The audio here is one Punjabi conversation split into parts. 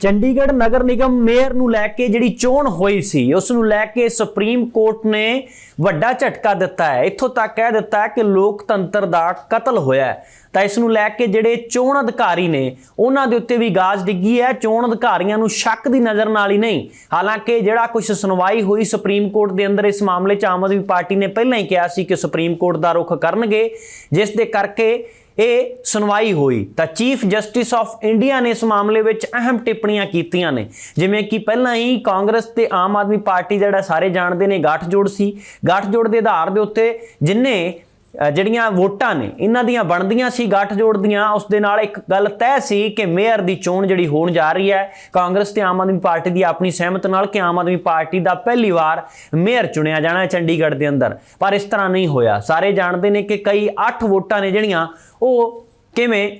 ਚੰਡੀਗੜ੍ਹ ਨਗਰ ਨਿਗਮ ਮੇਅਰ ਨੂੰ ਲੈ ਕੇ ਜਿਹੜੀ ਚੋਣ ਹੋਈ ਸੀ, ਉਸ ਨੂੰ ਲੈ ਕੇ ਸੁਪਰੀਮ ਕੋਰਟ ਨੇ ਵੱਡਾ ਝਟਕਾ ਦਿੱਤਾ ਹੈ। ਇੱਥੋਂ ਤੱਕ ਕਹਿ ਦਿੱਤਾ ਹੈ ਕਿ ਲੋਕਤੰਤਰ ਦਾ ਕਤਲ ਹੋਇਆ ਹੈ। ਤਾਂ ਇਸ ਨੂੰ ਲੈ ਕੇ ਜਿਹੜੇ ਚੋਣ ਅਧਿਕਾਰੀ ਨੇ, ਉਹਨਾਂ ਦੇ ਉੱਤੇ ਵੀ ਗਾਜ ਡਿੱਗੀ ਹੈ। ਚੋਣ ਅਧਿਕਾਰੀਆਂ ਨੂੰ ਸ਼ੱਕ ਦੀ ਨਜ਼ਰ ਨਾਲ ਹੀ ਨਹੀਂ। ਹਾਲਾਂਕਿ ਜਿਹੜਾ ਕੁਝ ਸੁਣਵਾਈ ਹੋਈ ਸੁਪਰੀਮ ਕੋਰਟ ਦੇ ਅੰਦਰ, ਇਸ ਮਾਮਲੇ 'ਚ ਆਮ ਆਦਮੀ ਪਾਰਟੀ ਨੇ ਪਹਿਲਾਂ ਹੀ ਕਿਹਾ ਸੀ ਕਿ ਸੁਪਰੀਮ ਕੋਰਟ ਦਾ ਰੁਖ ਕਰਨਗੇ। ਜਿਸ ਦੇ ਕਰਕੇ ਇਹ ਸੁਣਵਾਈ ਹੋਈ। ਤਾਂ ਚੀਫ ਜਸਟਿਸ ਆਫ ਇੰਡੀਆ ਨੇ ਇਸ ਮਾਮਲੇ ਵਿੱਚ ਅਹਿਮ ਟਿੱਪਣੀਆਂ ਕੀਤੀਆਂ ਨੇ। ਜਿਵੇਂ ਕਿ ਪਹਿਲਾਂ ਹੀ ਕਾਂਗਰਸ ਤੇ ਆਮ ਆਦਮੀ ਪਾਰਟੀ ਜਿਹੜਾ ਸਾਰੇ ਜਾਣਦੇ ਨੇ, ਗੱਠਜੋੜ ਸੀ। ਗੱਠਜੋੜ ਦੇ ਆਧਾਰ ਦੇ ਉੱਤੇ ਜਿੰਨੇ ਜਿਹੜੀਆਂ ਵੋਟਾਂ ਨੇ, ਇਹਨਾਂ ਦੀਆਂ ਬਣਦੀਆਂ ਸੀ ਗੱਠਜੋੜ ਦੀਆਂ ਉਸ ਦੇ ਨਾਲ ਇੱਕ ਗੱਲ ਤੈਅ ਸੀ ਕਿ ਮੇਅਰ ਦੀ ਚੋਣ ਜਿਹੜੀ ਹੋਣ ਜਾ ਰਹੀ ਹੈ, ਕਾਂਗਰਸ ਤੇ ਆਮ ਆਦਮੀ ਪਾਰਟੀ ਦੀ ਆਪਣੀ ਸਹਿਮਤ ਨਾਲ ਕਿ ਆਮ ਆਦਮੀ ਪਾਰਟੀ ਦਾ ਪਹਿਲੀ ਵਾਰ ਮੇਅਰ ਚੁਣਿਆ ਜਾਣਾ ਹੈ ਚੰਡੀਗੜ੍ਹ ਦੇ ਅੰਦਰ। ਪਰ ਇਸ ਤਰ੍ਹਾਂ ਨਹੀਂ ਹੋਇਆ। ਸਾਰੇ ਜਾਣਦੇ ਨੇ ਕਿ ਕਈ 8 ਵੋਟਾਂ ਨੇ ਜਿਹੜੀਆਂ, ਉਹ ਕਿਵੇਂ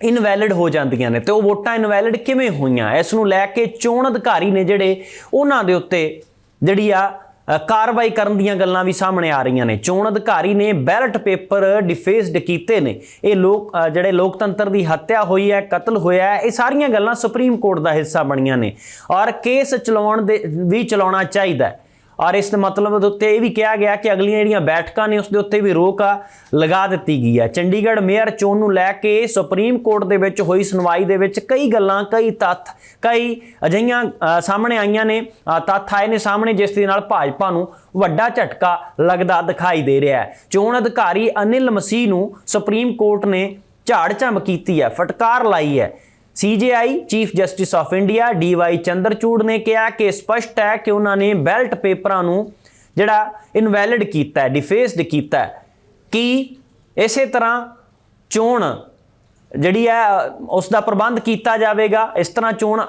ਇਨਵੈਲਿਡ ਹੋ ਜਾਂਦੀਆਂ ਨੇ ਤੇ ਉਹ ਵੋਟਾਂ ਇਨਵੈਲਿਡ ਕਿਵੇਂ ਹੋਈਆਂ? ਇਸ ਨੂੰ ਲੈ ਕੇ ਚੋਣ ਅਧਿਕਾਰੀ ਨੇ ਜਿਹੜੇ, ਉਹਨਾਂ ਦੇ ਉੱਤੇ ਜਿਹੜੀ ਆ ਕਾਰਵਾਈ ਕਰਨ ਦੀਆਂ ਗੱਲਾਂ ਵੀ ਸਾਹਮਣੇ ਆ ਰਹੀਆਂ ਨੇ। ਚੋਣ ਅਧਿਕਾਰੀ ਨੇ ਬੈਲਟ ਪੇਪਰ ਡਿਫੇਸਡ ਕੀਤੇ ਨੇ। ਇਹ ਲੋਕ ਜਿਹੜੇ ਲੋਕਤੰਤਰ ਦੀ ਹੱਤਿਆ ਹੋਈ ਹੈ, ਕਤਲ ਹੋਇਆ ਹੈ, ਇਹ ਸਾਰੀਆਂ ਗੱਲਾਂ ਸੁਪਰੀਮ ਕੋਰਟ ਦਾ ਹਿੱਸਾ ਬਣੀਆਂ ਨੇ। ਔਰ ਕੇਸ ਚਲਾਉਣ ਦੇ, ਵੀ ਚਲਾਉਣਾ ਚਾਹੀਦਾ ਹੈ। ਔਰ ਇਸ ਦੇ ਮਤਲਬ ਦੇ ਉੱਤੇ ਇਹ ਵੀ ਕਿਹਾ ਗਿਆ ਕਿ ਅਗਲੀਆਂ ਜਿਹੜੀਆਂ ਬੈਠਕਾਂ ਨੇ ਉਸ ਦੇ ਉੱਤੇ ਵੀ ਰੋਕ ਆ ਲਗਾ ਦਿੱਤੀ ਗਈ ਹੈ ਚੰਡੀਗੜ੍ਹ ਮੇਅਰ ਚੋਣ ਨੂੰ ਲੈ ਕੇ ਸੁਪਰੀਮ ਕੋਰਟ ਦੇ ਵਿੱਚ ਹੋਈ ਸੁਣਵਾਈ ਦੇ ਵਿੱਚ ਕਈ ਗੱਲਾਂ, ਕਈ ਤੱਥ, ਕਈ ਅਜਿਹੀਆਂ ਸਾਹਮਣੇ ਆਈਆਂ ਨੇ। ਤੱਥ ਆਏ ਨੇ ਸਾਹਮਣੇ ਜਿਸ ਦੇ ਨਾਲ ਭਾਜਪਾ ਨੂੰ ਵੱਡਾ ਝਟਕਾ ਲੱਗਦਾ ਦਿਖਾਈ ਦੇ ਰਿਹਾ ਹੈ। ਚੋਣ ਅਧਿਕਾਰੀ ਅਨਿਲ ਮਸੀਹ ਨੂੰ ਸੁਪਰੀਮ ਕੋਰਟ ਨੇ ਝਾੜ ਝੰਬ ਕੀਤੀ ਹੈ, ਫਟਕਾਰ ਲਾਈ ਹੈ। CJI chief justice of India DY Chandrachud ਨੇ ਕਿਹਾ ਕਿ ਸਪਸ਼ਟ ਹੈ ਕਿ ਉਹਨਾਂ ਨੇ ਬੈਲਟ ਪੇਪਰਾਂ ਨੂੰ ਜਿਹੜਾ ਇਨਵੈਲਿਡ ਕੀਤਾ ਹੈ, ਡਿਫੇਸਡ ਕੀਤਾ ਹੈ, ਕਿ ਇਸੇ ਤਰ੍ਹਾਂ ਚੋਣ ਜਿਹੜੀ ਹੈ, ਉਸ ਦਾ ਪ੍ਰਬੰਧ ਕੀਤਾ ਜਾਵੇਗਾ, ਇਸ ਤਰ੍ਹਾਂ ਚੋਣ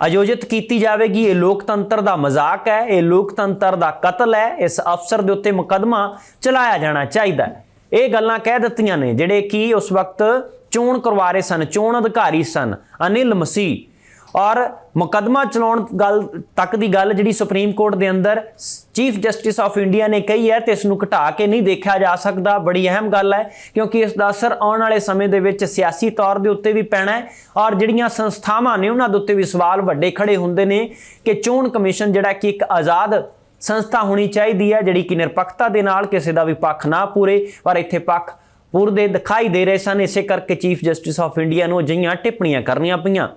ਆਯੋਜਿਤ ਕੀਤੀ ਜਾਵੇਗੀ। ਇਹ ਲੋਕਤੰਤਰ ਦਾ ਮਜ਼ਾਕ ਹੈ, ਇਹ ਲੋਕਤੰਤਰ ਦਾ ਕਤਲ ਹੈ, ਇਸ ਅਫਸਰ ਦੇ ਉੱਤੇ ਮੁਕਦਮਾ ਚਲਾਇਆ ਜਾਣਾ ਚਾਹੀਦਾ ਹੈ। ਇਹ ਗੱਲਾਂ ਕਹਿ ਦਿੱਤੀਆਂ ਨੇ, ਜਿਹੜੇ ਕਿ ਉਸ ਵਕਤ ਚੋਣ ਕਰਵਾ ਰਹੇ ਸਨ, ਚੋਣ ਅਧਿਕਾਰੀ ਸਨ, ਅਨਿਲ ਮਸੀਹ। ਔਰ ਮੁਕਦਮਾ ਚਲਾਉਣ ਗੱਲ, ਤੱਕ ਦੀ ਗੱਲ ਜਿਹੜੀ ਸੁਪਰੀਮ ਕੋਰਟ ਦੇ ਅੰਦਰ ਚੀਫ ਜਸਟਿਸ ਆਫ ਇੰਡੀਆ ਨੇ ਕਹੀ ਹੈ ਤੇ ਇਸ ਨੂੰ ਘਟਾ ਕੇ ਨਹੀਂ ਦੇਖਿਆ ਜਾ ਸਕਦਾ, ਬੜੀ ਅਹਿਮ ਗੱਲ ਹੈ, ਕਿਉਂਕਿ ਇਸ ਦਾ ਅਸਰ ਆਉਣ ਵਾਲੇ ਸਮੇਂ ਦੇ ਵਿੱਚ ਸਿਆਸੀ ਤੌਰ ਦੇ ਉੱਤੇ ਵੀ ਪੈਣਾ ਹੈ ਔਰ ਜਿਹੜੀਆਂ ਸੰਸਥਾਵਾਂ ਨੇ ਉਹਨਾਂ ਦੇ ਉੱਤੇ ਵੀ ਸਵਾਲ ਵੱਡੇ ਖੜੇ ਹੁੰਦੇ ਨੇ ਕਿ ਚੋਣ ਕਮਿਸ਼ਨ ਜਿਹੜਾ ਕਿ ਇੱਕ ਆਜ਼ਾਦ ਸੰਸਥਾ ਹੋਣੀ ਚਾਹੀਦੀ ਹੈ, ਜਿਹੜੀ ਕਿ ਨਿਰਪੱਖਤਾ ਦੇ ਨਾਲ ਕਿਸੇ ਦਾ ਵੀ ਪੱਖ ਨਾ ਪੂਰੇ ਪਰ ਇੱਥੇ ਪੱਖ ਪੁਰਦੇ ਦਿਖਾਈ ਦੇ ਰਹੇ ਸਨ। ਇਸੇ ਕਰਕੇ ਚੀਫ ਜਸਟਿਸ ਆਫ ਇੰਡੀਆ ਨੂੰ ਅਜਿਹੀਆਂ ਟਿੱਪਣੀਆਂ ਕਰਨੀਆਂ ਪਈਆਂ।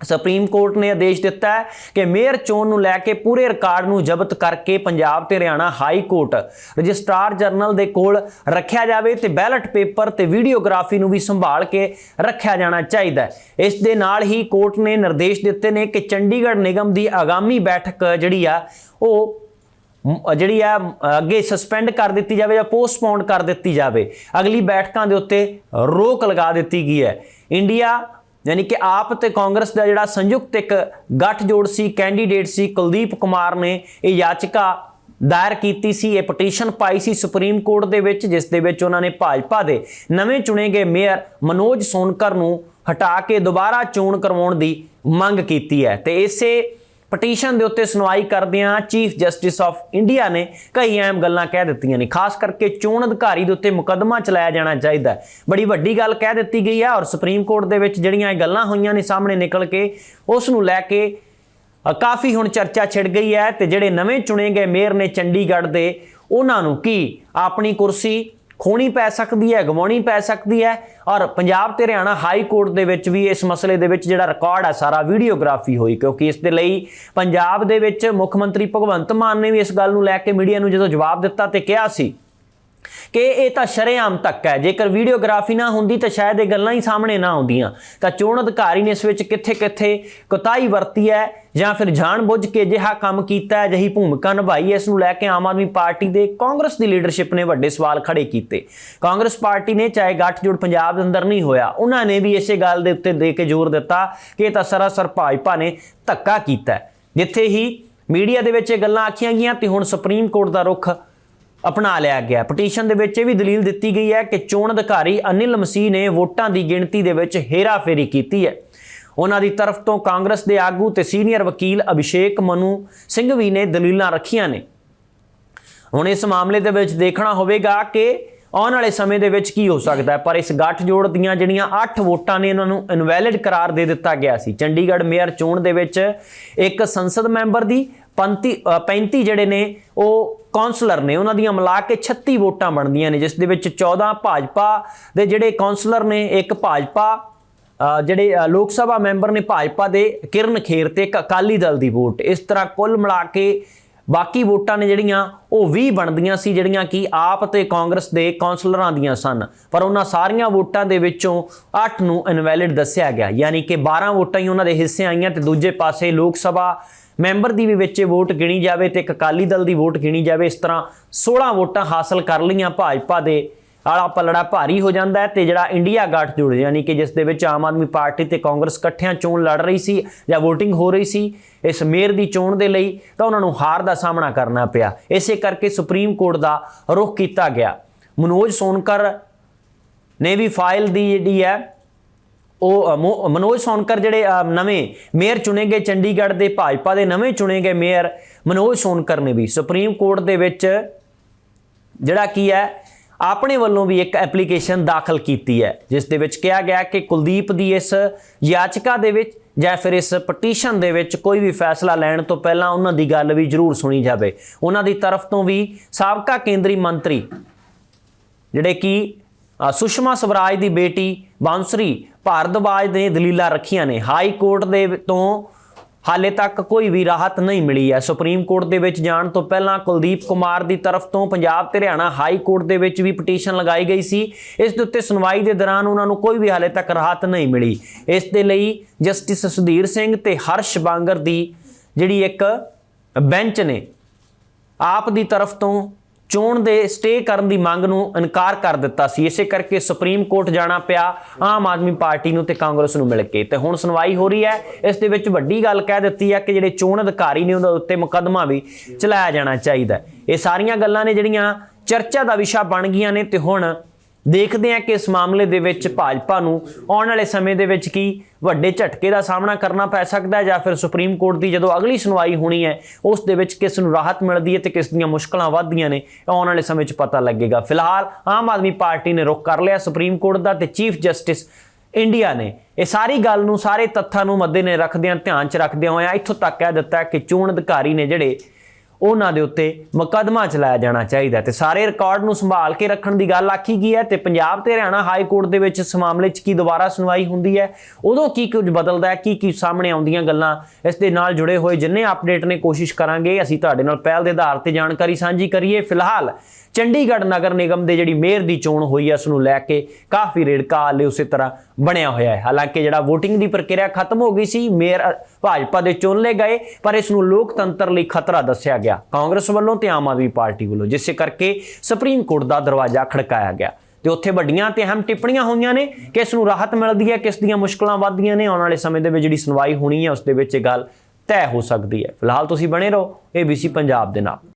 ਸੁਪਰੀਮ ਕੋਰਟ ਨੇ ਆਦੇਸ਼ ਦਿੱਤਾ ਹੈ ਕਿ ਮੇਅਰ ਚੋਣ ਨੂੰ ਲੈ ਕੇ ਪੂਰੇ ਰਿਕਾਰਡ ਨੂੰ ਜ਼ਬਤ ਕਰਕੇ ਪੰਜਾਬ ਤੇ Haryana high court registrar general ਦੇ ਕੋਲ ਰੱਖਿਆ ਜਾਵੇ ਤੇ ਬੈਲਟ ਪੇਪਰ ਤੇ ਵੀਡੀਓਗ੍ਰਾਫੀ ਨੂੰ ਵੀ ਸੰਭਾਲ ਕੇ ਰੱਖਿਆ ਜਾਣਾ ਚਾਹੀਦਾ ਹੈ। ਇਸ ਦੇ ਨਾਲ ਹੀ ਕੋਰਟ ਨੇ ਨਿਰਦੇਸ਼ ਦਿੱਤੇ ਨੇ ਕਿ ਚੰਡੀਗੜ੍ਹ ਨਿਗਮ ਦੀ ਆਗਾਮੀ ਬੈਠਕ ਜਿਹੜੀ ਆ, ਉਹ ਜਿਹੜੀ ਆ ਅੱਗੇ ਸਸਪੈਂਡ ਕਰ ਦਿੱਤੀ ਜਾਵੇ ਜਾਂ ਪੋਸਟਪੋਨ ਕਰ ਦਿੱਤੀ ਜਾਵੇ, ਅਗਲੀ ਬੈਠਕਾਂ ਦੇ ਉੱਤੇ ਰੋਕ ਲਗਾ ਦਿੱਤੀ ਗਈ ਹੈ। ਇੰਡੀਆ ਯਾਨੀ ਕਿ ਆਪ ਤੇ ਕਾਂਗਰਸ ਦਾ ਜਿਹੜਾ ਸੰਯੁਕਤ ਇੱਕ ਗੱਠਜੋੜ ਸੀ ਕੈਂਡੀਡੇਟ ਸੀ, ਕੁਲਦੀਪ ਕੁਮਾਰ ਨੇ ਇਹ ਯਾਚਿਕਾ ਦਾਇਰ ਕੀਤੀ ਸੀ, ਇਹ ਪਟੀਸ਼ਨ ਪਾਈ ਸੀ ਸੁਪਰੀਮ ਕੋਰਟ ਦੇ ਵਿੱਚ, ਜਿਸ ਦੇ ਵਿੱਚ ਉਹਨਾਂ ਨੇ ਭਾਜਪਾ ਦੇ ਨਵੇਂ ਚੁਣੇ ਗਏ ਮੇਅਰ ਮਨੋਜ ਸੋਨਕਰ ਨੂੰ ਹਟਾ ਕੇ ਦੁਬਾਰਾ ਚੋਣ ਕਰਵਾਉਣ ਦੀ ਮੰਗ ਕੀਤੀ ਹੈ। ਤੇ ਇਸੇ ਪਟੀਸ਼ਨ ਦੇ ਉੱਤੇ ਸੁਣਵਾਈ ਕਰਦਿਆਂ ਚੀਫ ਜਸਟਿਸ ਆਫ ਇੰਡੀਆ ਨੇ ਕਈ ਅਹਿਮ ਗੱਲਾਂ ਕਹਿ ਦਿੱਤੀਆਂ ਨੇ, ਖਾਸ ਕਰਕੇ ਚੋਣ ਅਧਿਕਾਰੀ ਦੇ ਉੱਤੇ ਮੁਕੱਦਮਾ ਚਲਾਇਆ ਜਾਣਾ ਚਾਹੀਦਾ ਬੜੀ ਵੱਡੀ ਗੱਲ ਕਹਿ ਦਿੱਤੀ ਗਈ ਹੈ ਔਰ ਸੁਪਰੀਮ ਕੋਰਟ ਦੇ ਵਿੱਚ ਜਿਹੜੀਆਂ ਇਹ ਗੱਲਾਂ ਹੋਈਆਂ ਨੇ ਸਾਹਮਣੇ ਨਿਕਲ ਕੇ, ਉਸ ਨੂੰ ਲੈ ਕੇ ਕਾਫੀ ਹੁਣ ਚਰਚਾ ਛਿੜ ਗਈ ਹੈ ਤੇ ਜਿਹੜੇ ਨਵੇਂ ਚੁਣੇ ਗਏ ਮੇਅਰ ਨੇ ਚੰਡੀਗੜ੍ਹ ਦੇ, ਉਹਨਾਂ ਨੂੰ ਕੀ ਆਪਣੀ ਕੁਰਸੀ ਖੋਣੀ ਪੈ ਸਕਦੀ ਹੈ, ਗਵਾਉਣੀ ਪੈ ਸਕਦੀ ਹੈ ਔਰ ਪੰਜਾਬ ਤੇ ਹਰਿਆਣਾ ਹਾਈ ਕੋਰਟ ਦੇ ਵਿੱਚ ਵੀ ਇਸ ਮਸਲੇ ਦੇ ਵਿੱਚ ਜਿਹੜਾ ਰਿਕਾਰਡ ਹੈ, ਸਾਰਾ ਵੀਡੀਓਗ੍ਰਾਫੀ ਹੋਈ ਕਿਉਂਕਿ ਇਸ ਦੇ ਲਈ ਪੰਜਾਬ ਦੇ ਵਿੱਚ ਮੁੱਖ ਮੰਤਰੀ ਭਗਵੰਤ ਮਾਨ ਨੇ ਵੀ ਇਸ ਗੱਲ ਨੂੰ ਲੈ ਕੇ ਮੀਡੀਆ ਨੂੰ ਜਦੋਂ ਜਵਾਬ ਦਿੱਤਾ ਤੇ ਕਿਹਾ ਸੀ ਕਿ ਇਹ ਤਾਂ ਸ਼ਰੇਆਮ ਤੱਕ ਹੈ। ਜੇਕਰ ਵੀਡੀਓਗ੍ਰਾਫੀ ਨਾ ਹੁੰਦੀ ਤਾਂ ਸ਼ਾਇਦ ਇਹ ਗੱਲਾਂ ਹੀ ਸਾਹਮਣੇ ਨਾ ਆਉਂਦੀਆਂ। ਤਾਂ ਚੋਣ ਅਧਿਕਾਰੀ ਨੇ ਇਸ ਵਿੱਚ ਕਿੱਥੇ-ਕਿੱਥੇ ਕੋਤਾਹੀ ਵਰਤੀ ਹੈ ਜਾਂ ਫਿਰ ਜਾਣਬੁੱਝ ਕੇ ਅਜਿਹਾ ਕੰਮ ਕੀਤਾ ਹੈ ਜਹੀ ਭੂਮਿਕਾ ਨਿਭਾਈ ਹੈ, ਇਸ ਨੂੰ ਲੈ ਕੇ ਆਮ ਆਦਮੀ ਪਾਰਟੀ ਦੇ ਕਾਂਗਰਸ ਦੀ ਲੀਡਰਸ਼ਿਪ ਨੇ ਵੱਡੇ ਸਵਾਲ ਖੜੇ ਕੀਤੇ। ਕਾਂਗਰਸ ਪਾਰਟੀ ਨੇ ਚਾਹੇ ਗੱਠਜੋੜ ਪੰਜਾਬ ਦੇ ਅੰਦਰ ਨਹੀਂ ਹੋਇਆ, ਉਹਨਾਂ ਨੇ ਵੀ ਇਸੇ ਗੱਲ ਦੇ ਉੱਤੇ ਦੇ ਕੇ ਜ਼ੋਰ ਦਿੱਤਾ ਕਿ ਇਹ ਤਾਂ ਸਰਾਸਰ ਭਾਜਪਾ ਨੇ ਧੱਕਾ ਕੀਤਾ ਜਿੱਥੇ ਹੀ ਮੀਡੀਆ ਦੇ ਵਿੱਚ ਇਹ ਗੱਲਾਂ ਆਖੀਆਂ ਗਈਆਂ ਤੇ ਹੁਣ ਸੁਪਰੀਮ ਕੋਰਟ ਦਾ ਰੁਖ ਅਪਣਾ ਲਿਆ ਗਿਆ। ਪਟੀਸ਼ਨ ਦੇ ਵਿੱਚ ਇਹ ਵੀ ਦਲੀਲ ਦਿੱਤੀ ਗਈ ਹੈ ਕਿ ਚੋਣ ਅਧਿਕਾਰੀ ਅਨਿਲ ਮਸੀਹ ਨੇ ਵੋਟਾਂ ਦੀ ਗਿਣਤੀ ਦੇ ਵਿੱਚ ਹੇਰਾਫੇਰੀ ਕੀਤੀ ਹੈ। ਉਹਨਾਂ ਦੀ ਤਰਫ ਤੋਂ ਕਾਂਗਰਸ ਦੇ ਆਗੂ ਤੇ ਸੀਨੀਅਰ ਵਕੀਲ ਅਭਿਸ਼ੇਕ ਮਨੂ ਸਿੰਘ ਵੀ ਨੇ ਦਲੀਲਾਂ ਰੱਖੀਆਂ ਨੇ। ਹੁਣ ਇਸ ਮਾਮਲੇ ਦੇ ਵਿੱਚ ਦੇਖਣਾ ਹੋਵੇਗਾ ਕਿ ਆਉਣ ਵਾਲੇ ਸਮੇਂ ਦੇ ਵਿੱਚ ਕੀ ਹੋ ਸਕਦਾ ਹੈ। ਪਰ ਇਸ ਗੱਠਜੋੜ ਦੀਆਂ ਜਿਹੜੀਆਂ 8 ਵੋਟਾਂ ਨੇ ਉਹਨਾਂ ਨੂੰ ਇਨਵੈਲਿਡ ਕਰਾਰ ਦੇ ਦਿੱਤਾ ਗਿਆ ਸੀ। ਚੰਡੀਗੜ੍ਹ ਮੇਅਰ ਚੋਣ ਦੇ ਵਿੱਚ ਇੱਕ ਸੰਸਦ ਮੈਂਬਰ ਦੀ 35 ਅ, 35 ਜਿਹੜੇ ਨੇ ਉਹ ਕਾਉਂਸਲਰ ਨੇ ਉਹਨਾਂ ਦੀਆਂ ਮਿਲਾ ਕੇ 36 ਵੋਟਾਂ ਬਣਦੀਆਂ ਨੇ, ਜਿਸ ਦੇ ਵਿੱਚ 14 ਭਾਜਪਾ ਦੇ ਜਿਹੜੇ ਕਾਉਂਸਲਰ ਨੇ, ਇੱਕ ਭਾਜਪਾ ਜਿਹੜੇ ਲੋਕ ਸਭਾ ਮੈਂਬਰ ਨੇ ਭਾਜਪਾ ਦੇ ਕਿਰਨ ਖੇਰ ਤੇ ਇੱਕ ਅਕਾਲੀ ਦਲ ਦੀ ਵੋਟ। ਇਸ ਤਰ੍ਹਾਂ ਕੁੱਲ ਮਿਲਾ ਕੇ ਬਾਕੀ ਵੋਟਾਂ ਨੇ ਜਿਹੜੀਆਂ, ਉਹ 20 ਬਣਦੀਆਂ ਸੀ, ਜਿਹੜੀਆਂ ਕਿ ਆਪ ਤੇ ਕਾਂਗਰਸ ਦੇ ਕਾਉਂਸਲਰਾਂ ਦੀਆਂ ਸਨ। ਪਰ ਉਹਨਾਂ ਸਾਰੀਆਂ ਵੋਟਾਂ ਦੇ ਵਿੱਚੋਂ 8 ਨੂੰ ਇਨਵੈਲਿਡ ਦੱਸਿਆ ਗਿਆ। ਯਾਨੀ ਕਿ 12 ਵੋਟਾਂ ਹੀ ਉਹਨਾਂ ਦੇ ਹਿੱਸੇ ਆਈਆਂ ਤੇ ਦੂਜੇ ਪਾਸੇ ਲੋਕ ਸਭਾ ਮੈਂਬਰ ਦੀ ਵੀ ਵਿੱਚ ਵੋਟ ਗਿਣੀ ਜਾਵੇ ਤੇ ਇੱਕ ਅਕਾਲੀ ਦਲ ਦੀ ਵੋਟ ਗਿਣੀ ਜਾਵੇ, ਇਸ ਤਰ੍ਹਾਂ 16 ਵੋਟਾਂ ਹਾਸਲ ਕਰ ਲਈਆਂ ਭਾਜਪਾ ਦੇ ਆਲਾ ਪਲੜਾ ਭਾਰੀ ਹੋ ਜਾਂਦਾ ਹੈ ਤੇ ਜਿਹੜਾ ਇੰਡੀਆ ਗਾਠ ਜੁੜ ਯਾਨੀ ਕਿ ਜਿਸ ਦੇ ਵਿੱਚ ਆਮ ਆਦਮੀ ਪਾਰਟੀ ਤੇ ਕਾਂਗਰਸ ਇਕੱਠਿਆਂ ਚੋਣ ਲੜ ਰਹੀ ਸੀ ਜਾਂ VOTING ਹੋ ਰਹੀ ਸੀ, ਇਸ ਮੇਅਰ ਦੀ ਚੋਣ ਦੇ ਲਈ ਤਾਂ ਉਹਨਾਂ ਨੂੰ ਹਾਰ ਦਾ ਸਾਹਮਣਾ ਕਰਨਾ ਪਿਆ। ਇਸੇ ਕਰਕੇ ਸੁਪਰੀਮ ਕੋਰਟ ਦਾ ਰੁਖ ਕੀਤਾ ਗਿਆ। ਮਨੋਜ ਸੋਨਕਰ ਨੇ ਵੀ ਫਾਈਲ ਦੀ ਜਿਹੜੀ ਹੈ, ਉਹ ਮੋ- ਮਨੋਜ ਸੋਨਕਰ ਜਿਹੜੇ ਨਵੇਂ ਮੇਅਰ ਚੁਣੇ ਗਏ, ਚੰਡੀਗੜ੍ਹ ਦੇ ਭਾਜਪਾ ਦੇ ਨਵੇਂ ਚੁਣੇ ਗਏ ਮੇਅਰ ਮਨੋਜ ਸੋਨਕਰ ਨੇ ਵੀ ਸੁਪਰੀਮ ਕੋਰਟ ਦੇ ਵਿੱਚ ਜਿਹੜਾ ਕੀ ਹੈ ਆਪਣੇ ਵੱਲੋਂ ਵੀ ਇੱਕ ਐਪਲੀਕੇਸ਼ਨ ਦਾਖਲ ਕੀਤੀ ਹੈ, ਜਿਸ ਦੇ ਵਿੱਚ ਕਿਹਾ ਗਿਆ ਕਿ ਕੁਲਦੀਪ ਦੀ ਇਸ ਯਾਚਕਾ ਦੇ ਵਿੱਚ ਜਾਂ ਫਿਰ ਇਸ ਪਟੀਸ਼ਨ ਦੇ ਵਿੱਚ ਕੋਈ ਵੀ ਫੈਸਲਾ ਲੈਣ ਤੋਂ ਪਹਿਲਾਂ ਉਹਨਾਂ ਦੀ ਗੱਲ ਵੀ ਜ਼ਰੂਰ ਸੁਣੀ ਜਾਵੇ। ਉਹਨਾਂ ਦੀ ਤਰਫ ਤੋਂ ਵੀ ਸਾਬਕਾ ਕੇਂਦਰੀ ਮੰਤਰੀ, ਜਿਹੜੇ ਕਿ ਸੁਸ਼ਮਾ ਸਵਰਾਜ ਦੀ ਬੇਟੀ ਬਾਂਸਰੀ ਭਾਰਦਵਾਜ ਨੇ ਦਲੀਲਾਂ ਰੱਖੀਆਂ ਨੇ। ਹਾਈ ਕੋਰਟ ਦੇ ਤੋਂ ਹਾਲੇ ਤੱਕ ਕੋਈ ਵੀ ਰਾਹਤ ਨਹੀਂ ਮਿਲੀ ਹੈ। ਸੁਪਰੀਮ ਕੋਰਟ ਦੇ ਵਿੱਚ ਜਾਣ ਤੋਂ ਪਹਿਲਾਂ ਕੁਲਦੀਪ ਕੁਮਾਰ ਦੀ ਤਰਫ ਤੋਂ ਪੰਜਾਬ ਤੇ ਹਰਿਆਣਾ ਹਾਈ ਕੋਰਟ ਦੇ ਵਿੱਚ ਵੀ ਪਟੀਸ਼ਨ ਲਗਾਈ ਗਈ ਸੀ। ਇਸ ਦੇ ਉੱਤੇ ਸੁਣਵਾਈ ਦੇ ਦੌਰਾਨ ਉਹਨਾਂ ਨੂੰ ਕੋਈ ਵੀ ਹਾਲੇ ਤੱਕ ਰਾਹਤ ਨਹੀਂ ਮਿਲੀ। ਇਸ ਦੇ ਲਈ ਜਸਟਿਸ ਸੁਧੀਰ ਸਿੰਘ ਤੇ ਹਰਸ਼ ਬਾਂਗਰ ਦੀ ਜਿਹੜੀ ਇੱਕ ਬੈਂਚ ਨੇ, ਆਪ ਦੀ ਤਰਫ ਤੋਂ ਚੋਣ ਦੇ ਸਟੇ ਕਰਨ ਦੀ ਮੰਗ ਨੂੰ ਇਨਕਾਰ ਕਰ ਦਿੱਤਾ ਸੀ। ਇਸੇ ਕਰਕੇ ਸੁਪਰੀਮ ਕੋਰਟ ਜਾਣਾ ਪਿਆ। ਆਮ ਆਦਮੀ ਪਾਰਟੀ ਨੂੰ ਤੇ ਕਾਂਗਰਸ ਨੂੰ ਮਿਲ ਕੇ। ਤੇ ਹੁਣ ਸੁਣਵਾਈ ਹੋ ਰਹੀ ਹੈ। ਇਸ ਦੇ ਵਿੱਚ ਵੱਡੀ ਗੱਲ ਕਹਿ ਦਿੱਤੀ ਹੈ ਕਿ ਜਿਹੜੇ ਚੋਣ ਅਧਿਕਾਰੀ ਨੇ, ਉਹਨਾਂ ਉੱਤੇ ਮੁਕੱਦਮਾ ਵੀ ਚਲਾਇਆ ਜਾਣਾ ਚਾਹੀਦਾ ਇਹ ਸਾਰੀਆਂ ਗੱਲਾਂ ਨੇ ਜਿਹੜੀਆਂ ਚਰਚਾ ਦਾ ਵਿਸ਼ਾ ਬਣ ਗਈਆਂ ਨੇ ਤੇ ਹੁਣ ਦੇਖਦੇ ਹਾਂ ਕਿ ਇਸ ਮਾਮਲੇ ਦੇ ਵਿੱਚ ਭਾਜਪਾ ਨੂੰ ਆਉਣ ਵਾਲੇ ਸਮੇਂ ਦੇ ਵਿੱਚ ਕੀ ਵੱਡੇ ਝਟਕੇ ਦਾ ਸਾਹਮਣਾ ਕਰਨਾ ਪੈ ਸਕਦਾ ਹੈ ਜਾਂ ਫਿਰ ਸੁਪਰੀਮ ਕੋਰਟ ਦੀ ਜਦੋਂ ਅਗਲੀ ਸੁਣਵਾਈ ਹੋਣੀ ਹੈ, ਉਸ ਦੇ ਵਿੱਚ ਕਿਸ ਨੂੰ ਰਾਹਤ ਮਿਲਦੀ ਹੈ ਤੇ ਕਿਸ ਦੀਆਂ ਮੁਸ਼ਕਲਾਂ ਵੱਧਦੀਆਂ ਨੇ, ਆਉਣ ਵਾਲੇ ਸਮੇਂ 'ਚ ਪਤਾ ਲੱਗੇਗਾ। ਫਿਲਹਾਲ ਆਮ ਆਦਮੀ ਪਾਰਟੀ ਨੇ ਰੁਖ ਕਰ ਲਿਆ ਸੁਪਰੀਮ ਕੋਰਟ ਦਾ ਤੇ ਚੀਫ ਜਸਟਿਸ ਇੰਡੀਆ ਨੇ। ਇਹ ਸਾਰੀ ਗੱਲ ਨੂੰ, ਸਾਰੇ ਤੱਥਾਂ ਨੂੰ ਮੱਦੇ ਨੇ ਰੱਖਦਿਆਂ ਧਿਆਨ 'ਚ ਰੱਖਦਿਆਂ ਹੋਇਆਂ ਇੱਥੋਂ ਤੱਕ ਕਹਿ ਦਿੱਤਾ ਕਿ ਚੋਣ ਅਧਿਕਾਰੀ ਨੇ ਜਿਹੜੇ ਉਹਨਾਂ ਦੇ ਉੱਤੇ ਮੁਕੱਦਮਾ ਚਲਾਇਆ ਜਾਣਾ ਚਾਹੀਦਾ ਹੈ। ਤੇ ਸਾਰੇ ਰਿਕਾਰਡ ਨੂੰ ਸੰਭਾਲ ਕੇ ਰੱਖਣ ਦੀ ਗੱਲ ਆਖੀ ਗਈ ਹੈ ਤੇ ਪੰਜਾਬ ਤੇ ਹਰਿਆਣਾ ਹਾਈ ਕੋਰਟ ਦੇ ਵਿੱਚ ਇਸ ਮਾਮਲੇ 'ਚ ਕੀ ਦੁਬਾਰਾ ਸੁਣਵਾਈ ਹੁੰਦੀ ਹੈ, ਉਦੋਂ ਕੀ ਕੁਝ ਬਦਲਦਾ ਹੈ ਕੀ ਕੀ ਸਾਹਮਣੇ ਆਉਂਦੀਆਂ ਗੱਲਾਂ ਇਸ ਦੇ ਨਾਲ ਜੁੜੇ ਹੋਏ ਜਿੰਨੇ ਅਪਡੇਟ ਨੇ ਕੋਸ਼ਿਸ਼ ਕਰਾਂਗੇ। ਅਸੀਂ ਤੁਹਾਡੇ ਨਾਲ ਪਹਿਲ ਦੇ ਆਧਾਰ ਤੇ ਜਾਣਕਾਰੀ ਸਾਂਝੀ ਕਰੀਏ। ਫਿਲਹਾਲ ਚੰਡੀਗੜ੍ਹ ਨਗਰ ਨਿਗਮ ਦੇ ਜਿਹੜੀ ਮੇਅਰ ਦੀ ਚੋਣ ਹੋਈ ਹੈ ਉਸ ਨੂੰ ਲੈ ਕੇ ਕਾਫੀ ਰੇੜਕਾ ਹਾਲੇ ਉਸੇ ਤਰ੍ਹਾਂ ਬਣਿਆ ਹੋਇਆ ਹੈ। ਹਾਲਾਂਕਿ ਜਿਹੜਾ VOTING ਦੀ ਪ੍ਰਕਿਰਿਆ ਖਤਮ ਹੋ ਗਈ ਸੀ, ਮੇਅਰ ਭਾਜਪਾ ਦੇ ਚੁਣ ਲਏ ਗਏ, ਪਰ ਇਸ ਨੂੰ ਲੋਕਤੰਤਰ ਲਈ ਖਤਰਾ ਦੱਸਿਆ ਗਿਆ। ਕਾਂਗਰਸ ਵੱਲੋਂ ਤੇ ਆਮ ਆਦਮੀ ਪਾਰਟੀ ਵੱਲੋਂ, ਜਿਸੇ ਕਰਕੇ ਸੁਪਰੀਮ ਕੋਰਟ ਦਾ ਦਰਵਾਜ਼ਾ ਖੜਕਾਇਆ ਗਿਆ। ਤੇ ਉੱਥੇ ਵੱਡੀਆਂ ਤੇ ਅਹਿਮ ਟਿੱਪਣੀਆਂ ਹੋਈਆਂ ਨੇ ਕਿ ਇਸ ਨੂੰ ਰਾਹਤ ਮਿਲਦੀ ਹੈ, ਕਿਸ ਦੀਆਂ ਮੁਸ਼ਕਲਾਂ ਵੱਧਦੀਆਂ ਨੇ, ਆਉਣ ਵਾਲੇ ਸਮੇਂ ਦੇ ਵਿੱਚ ਜਿਹੜੀ ਸੁਣਵਾਈ ਹੋਣੀ ਹੈ, ਉਸ ਦੇ ਵਿੱਚ ਇਹ ਗੱਲ ਤੈਅ ਹੋ ਸਕਦੀ ਹੈ। ਫਿਲਹਾਲ ਤੁਸੀਂ ਬਣੇ ਰਹੋ ABC ਪੰਜਾਬ ਦੇ ਨਾਲ।